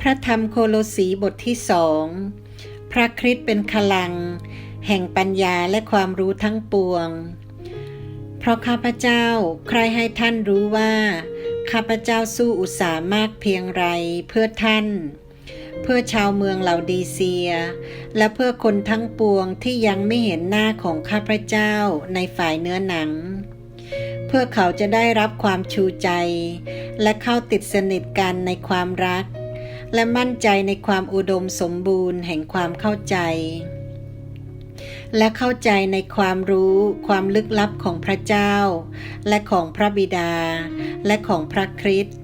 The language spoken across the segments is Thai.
พระธรรมโคโลสีบทที่สองพระคริสต์เป็นพลัง แห่งปัญญาและความรู้ทั้งปวง เพราะข้าพเจ้าใครให้ท่านรู้ว่า ข้าพเจ้าสู้อุตสาห์มากเพียงไรเพื่อท่าน เพื่อชาวเมืองเหล่าดีเซีย และเพื่อคนทั้งปวงที่ยังไม่เห็นหน้าของข้าพเจ้าในฝ่ายเนื้อหนัง เพื่อเขาจะได้รับความชูใจ และเข้าติดสนิทกันในความรัก และมั่นใจในความอุดมสมบูรณ์แห่งความเข้าใจ และเข้าใจในความรู้ความลึกลับของพระเจ้า และของพระบิดา และของพระคริสต์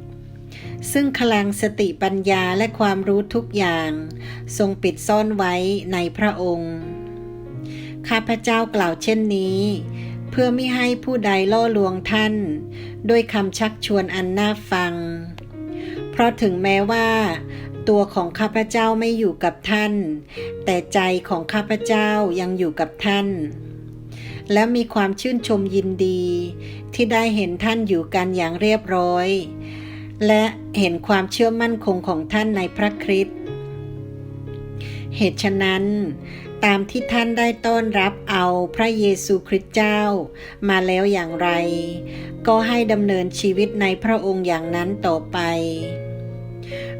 ซึ่งพลังสติปัญญาและความรู้ทุกอย่าง ทรงปิดซ่อนไว้ในพระองค์ข้าพเจ้ากล่าวเช่นนี้ เพื่อไม่ให้ผู้ใดล่อลวงท่าน ด้วยคำชักชวนอันน่าฟัง เพราะถึงแม้ว่า ตัวของข้าพเจ้าไม่อยู่กับท่าน แต่ใจของข้าพเจ้ายังอยู่กับท่าน และมีความชื่นชมยินดี ที่ได้เห็นท่านอยู่กันอย่างเรียบร้อย และเห็นความเชื่อมั่นคงของท่านในพระคริสต์เหตุฉะนั้นตามที่ท่านได้ต้อนรับเอาพระเยซูคริสต์เจ้า มาแล้วอย่างไร ก็ให้ดำเนินชีวิตในพระองค์อย่างนั้นต่อไป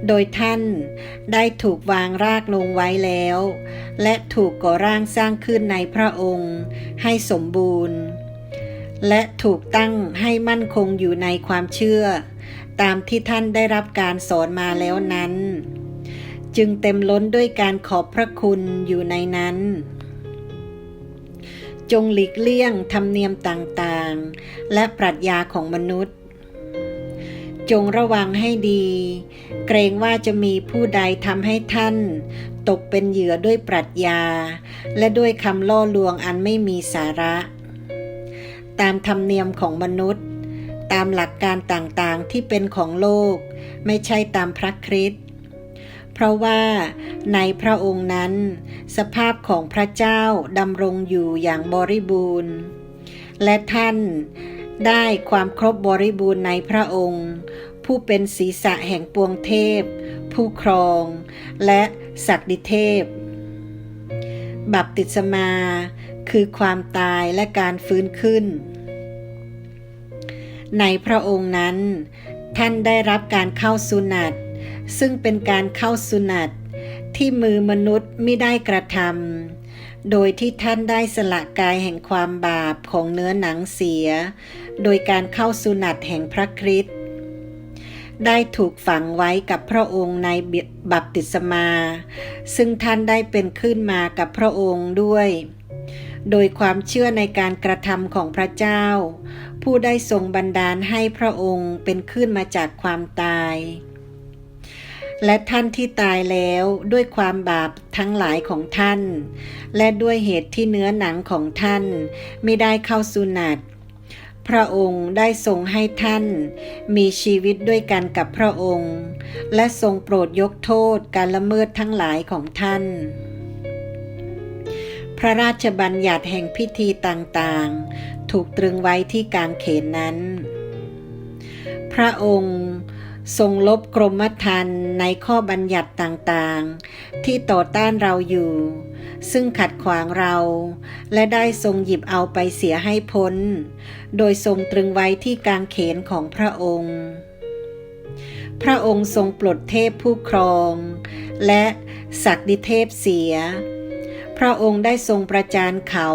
โดยท่านได้ถูกวางรากลงไว้แล้ว และถูกก่อร่างสร้างขึ้นในพระองค์ให้สมบูรณ์ และถูกตั้งให้มั่นคงอยู่ในความเชื่อ ตามที่ท่านได้รับการสอนมาแล้วนั้น จึงเต็มล้นด้วยการขอบพระคุณอยู่ในนั้นจงหลีกเลี่ยงธรรมเนียมต่างๆ และปรัชญาของมนุษย์ จงระวังให้ดี เกรงว่าจะมีผู้ใดทำให้ท่าน ตกเป็นเหยื่อด้วยปรัชญา และด้วยคำล่อลวงอันไม่มีสาระ ตามธรรมเนียมของมนุษย์ ตามหลักการต่างๆที่เป็นของโลก ไม่ใช่ตามพระคริสต์เพราะว่าในพระองค์นั้น สภาพของพระเจ้าดำรงอยู่อย่างบริบูรณ์ และท่านได้ความครบบริบูรณ์ในพระองค์ ผู้เป็นศีรษะแห่งปวงเทพ ผู้ครอง และศักดิเทพ บัพติศมา คือความตายและการฟื้นขึ้น ในพระองค์นั้น ท่านได้รับการเข้าสุนัตซึ่งเป็นการเข้าสุนัตที่มือมนุษย์ไม่ได้กระทำโดยที่ท่านได้สละกายแห่งความบาปของเนื้อหนังเสีย โดยการเข้าสุนัตแห่งพระคริสต์ ได้ถูกฝังไว้กับพระองค์ในบัพติศมา ซึ่งท่านได้เป็นขึ้นมากับพระองค์ด้วย โดยความเชื่อในการกระทำของพระเจ้า ผู้ได้ทรงบันดาลให้พระองค์เป็นขึ้นมาจากความตาย และท่านที่ตายแล้วด้วยความบาปทั้งหลายของท่าน และด้วยเหตุที่เนื้อหนังของท่านไม่ได้เข้าสุนัต พระองค์ได้ทรงให้ท่าน มีชีวิตด้วยกันกับพระองค์ และทรงโปรดยกโทษการละเมิดทั้งหลายของท่าน พระราชบัญญัติแห่งพิธีต่างๆ ถูกตรึงไว้ที่กางเขนนั้น พระองค์ ทรงลบกรมธรรม์ในข้อบัญญัติต่างๆ ที่ต่อต้านเราอยู่ ซึ่งขัดขวางเรา และได้ทรงหยิบเอาไปเสียให้พ้น โดยทรงตรึงไว้ที่กางเขนของพระองค์ พระองค์ทรงปลดเทพผู้ครอง และศักดิเทพเสีย พระองค์ได้ทรงประจานเขา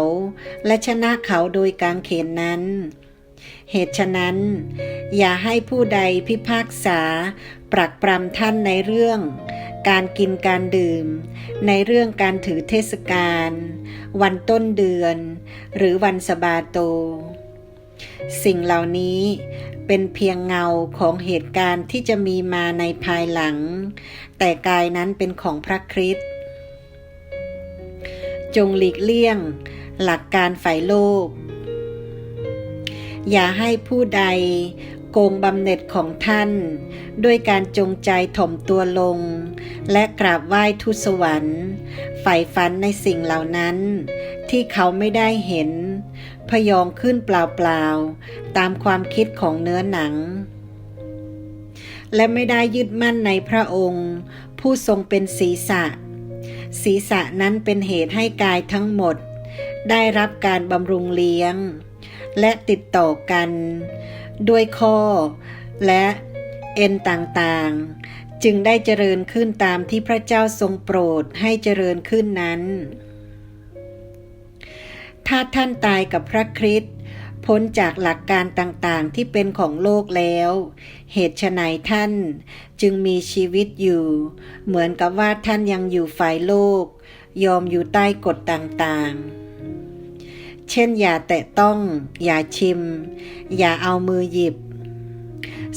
และชนะเขาโดยกางเขนนั้น เหตุฉะนั้น อย่าให้ผู้ใดพิพากษา ปรักปรำท่านในเรื่อง การกินการดื่ม ในเรื่องการถือเทศกาลวันต้นเดือน หรือวันสบาโต สิ่งเหล่านี้เป็นเพียงเงาของเหตุการณ์ที่จะมีมาในภายหลัง แต่กายนั้นเป็นของพระคริสต์จงหลีกเลี่ยง หลักการฝ่ายโลก อย่าให้ผู้ใดโกงบำเหน็จของท่าน ด้วยการจงใจถ่อมตัวลง และกราบไหว้ทูตสวรรค์ใฝ่ฝันในสิ่งเหล่านั้น ที่เขาไม่ได้เห็น พยองขึ้นเปล่าๆ ตามความคิดของเนื้อหนัง และไม่ได้ยึดมั่นในพระองค์ ผู้ทรงเป็นศีรษะ ศีรษะนั้นเป็นเหตุให้กายทั้งหมด ได้รับการบำรุงเลี้ยง และติดต่อกัน ด้วยข้อ และเอ็นต่างๆ จึงได้เจริญขึ้นตามที่พระเจ้าทรงโปรดให้เจริญขึ้นนั้น ถ้าท่านตายกับพระคริสต์พ้นจากหลักการต่างๆที่เป็นของโลกแล้ว เหตุไฉนท่านจึงมีชีวิตอยู่ เหมือนกับว่าท่านยังอยู่ฝ่ายโลก ยอมอยู่ใต้กฎต่างๆ เช่นอย่าแตะต้อง อย่าชิม อย่าเอามือหยิบ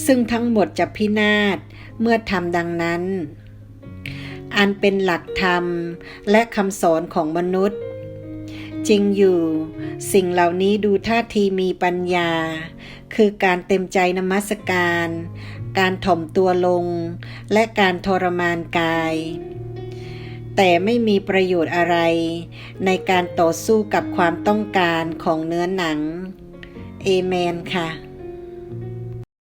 ซึ่งทั้งหมดจะพินาศเมื่อทำดังนั้น อันเป็นหลักธรรมและคำสอนของมนุษย์ จริงอยู่ สิ่งเหล่านี้ดูท่าทีมีปัญญา คือการเต็มใจนมัสการ การถ่อมตัวลง และการทรมานกาย แต่ไม่มีประโยชน์อะไร ในการต่อสู้กับความต้องการของเนื้อหนัง เอเมนค่ะ